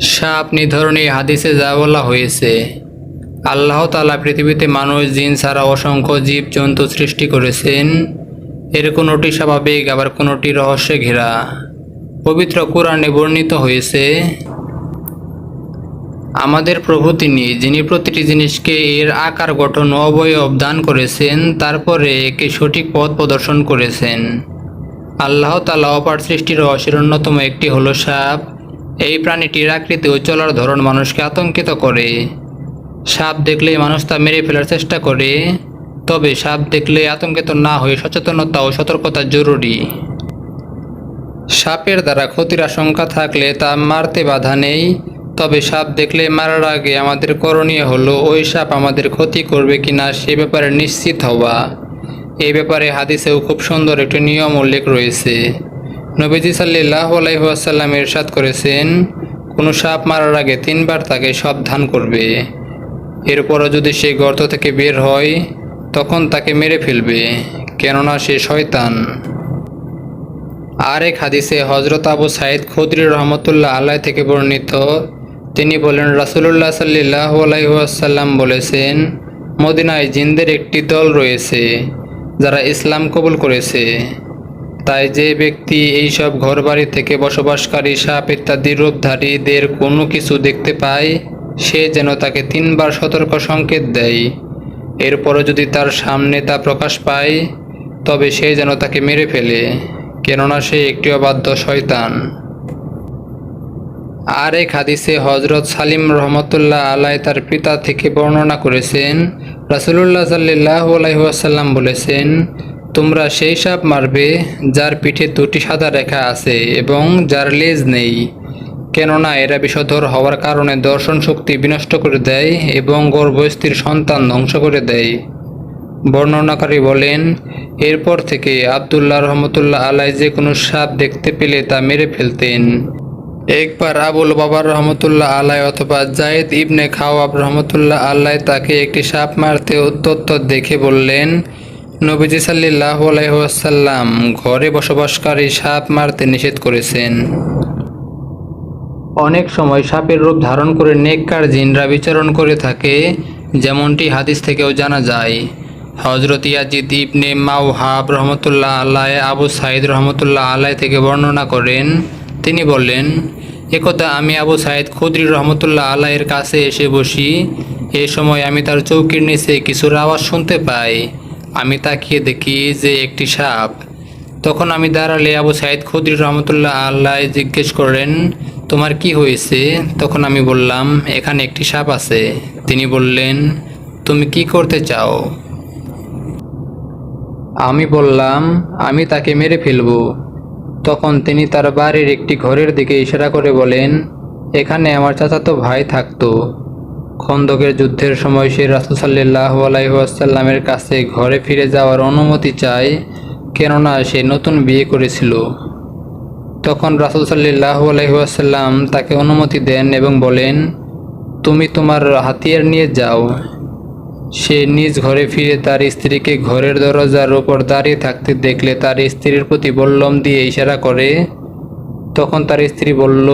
সাপ নিধরণী হাদিসে যা বলা হয়েছে, আল্লাহ তালা পৃথিবীতে মানুষ, জিন ছাড়া অসংখ্য জীব জন্তু সৃষ্টি করেছেন। এর কোনোটি স্বাভাবিক, আবার কোনোটি রহস্যে ঘেরা। পবিত্র কোরআনে বর্ণিত হয়েছে, আমাদের প্রভু তিনি, যিনি প্রতিটি জিনিসকে এর আকার, গঠন ও অবয়ব দান করেছেন, তারপরে একে সঠিক পথ প্রদর্শন করেছেন। আল্লাহ তালা অপার সৃষ্টির অন্যতম একটি হলো সাপ। এই প্রাণীটির আকৃতি ও চলার ধরন মানুষকে আতঙ্কিত করে। সাপ দেখলে মানুষ তা মেরে ফেলার চেষ্টা করে, তবে সাপ দেখলে আতঙ্কিত না হয়ে সচেতনতা ও সতর্কতা জরুরি। সাপের দ্বারা ক্ষতির আশঙ্কা থাকলে তা মারতে বাধা নেই, তবে সাপ দেখলে মারার আগে আমাদের করণীয় হলো ওই সাপ আমাদের ক্ষতি করবে কি না সে ব্যাপারে নিশ্চিত হওয়া। এই ব্যাপারে হাদিসেও খুব সুন্দর একটি নিয়ম উল্লেখ রয়েছে। নবীজি সাল্লাহ আলাইসাল্লাম এরশাদ করেছেন, কোনো সাপ মারার আগে তিনবার তাকে সাবধান করবে। এরপরও যদি সে গর্ত থেকে বের হয়, তখন তাকে মেরে ফেলবে, কেননা সে শয়তান। আর এক হাদিসে হজরত আবু সাইদ খুদ্রি রহমতুল্লাহ আল্লাহ থেকে বর্ণিত, তিনি বলেন, রাসুলুল্লাহ সাল্লাহ আলাইসাল্লাম বলেছেন, মদিনায় জিন্দের একটি দল রয়েছে, যারা ইসলাম কবুল করেছে। তাই যে ব্যক্তি এইসব ঘরবাড়ি থেকে বসবাসকারী সাপ ইত্যাদি রূপধারীদের কোনো কিছু দেখতে পায়, সে যেন তাকে তিনবার সতর্ক সংকেত দেয়। এরপরও যদি তার সামনে তা প্রকাশ পায়, তবে সে যেন তাকে মেরে ফেলে, কেননা সে একটি অবাধ্য শয়তান। আর এক হাদিসে হজরত সালিম রহমতুল্লাহ আলাই তার পিতা থেকে বর্ণনা করেছেন, রাসুলুল্লাহ সাল্লাহ আলাইসাল্লাম বলেছেন তোমরা সেই সাপ মারবে যার পিঠে দুটি সাদা রেখা আছে এবং যার লেজ নেই। কেননা এরা বিষধর হওয়ার কারণে দর্শন শক্তি বিনষ্ট করে দেয় এবং গর্ভস্থির সন্তান ধ্বংস করে দেয়। বর্ণনাকারী বলেন, এরপর থেকে আবদুল্লাহ রহমতুল্লাহ আলাই যে কোনো সাপ দেখতে পেলে তা মেরে ফেলতেন। একবার আবুল বাবার রহমতুল্লাহ আলাই অথবা জায়েদ ইবনে খাওয়াব রহমতুল্লাহ আল্লাহ তাকে একটি সাপ মারতে উত্তত্তর দেখে বললেন নবীজি সাল্লাহ আলাইসাল্লাম ঘরে বসবাসকারী সাপ মারতে নিষেধ করেছেন। অনেক সময় সাপের রূপ ধারণ করে নেককার জিনরা বিচরণ করে থাকে, যেমনটি হাদিস থেকেও জানা যায়। হজরত ইয়াজিদ ইবনে মাওহাব রহমতুল্লাহ আল্লাহ আবু সাইদ রহমতুল্লাহ আল্লাহ থেকে বর্ণনা করেন। তিনি বললেন একদা আমি আবু সাইদ খুদ্রি রহমতুল্লাহ আল্লাহের কাছে এসে বসি। এ সময় আমি তার চৌকির নিচে কিছুর আওয়াজ শুনতে পাই। আমি তাকিয়ে দেখি যে একটি সাপ। তখন আমি দাঁড়ালে আবু সাইদ খুদ্রি রহমতুল্লাহ আল্লাহ জিজ্ঞেস করেন তোমার কি হয়েছে? তখন আমি বললাম, এখানে একটি সাপ আছে। তিনি বললেন, তুমি কি করতে চাও? আমি বললাম, আমি তাকে মেরে ফেলব। তখন তিনি তার বাড়ির একটি ঘরের দিকে ইশারা করে বলেন, এখানে আমার চাচাতো ভাই থাকতো। খন্দকের যুদ্ধের সময় সে রাসুসাল্লাহ আলাইসাল্লামের কাছে ঘরে ফিরে যাওয়ার অনুমতি চায়, কেননা সে নতুন বিয়ে করেছিল। তখন রাসুল সাল্লাহ তাকে অনুমতি দেন এবং বলেন, তুমি তোমার হাতিয়ার নিয়ে যাও। সে নিজ ঘরে ফিরে তার স্ত্রীকে ঘরের দরজার ওপর দাঁড়িয়ে থাকতে দেখলে তার স্ত্রীর প্রতি বল্লম দিয়ে ইশারা করে। তখন তার স্ত্রী বলল,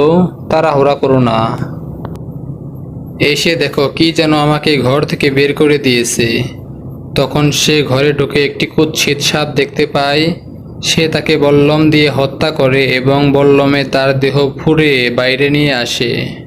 তাড়াহুড়া করো না। এসে দেখো কি যেন আমাকে ঘর থেকে বের করে দিয়েছে। তখন সে ঘরে ঢুকে একটি কুৎসিত সাপ দেখতে পায়। সে তাকে বল্লম দিয়ে হত্যা করে এবং বল্লমে তার দেহ ফুঁড়ে বাইরে নিয়ে আসে।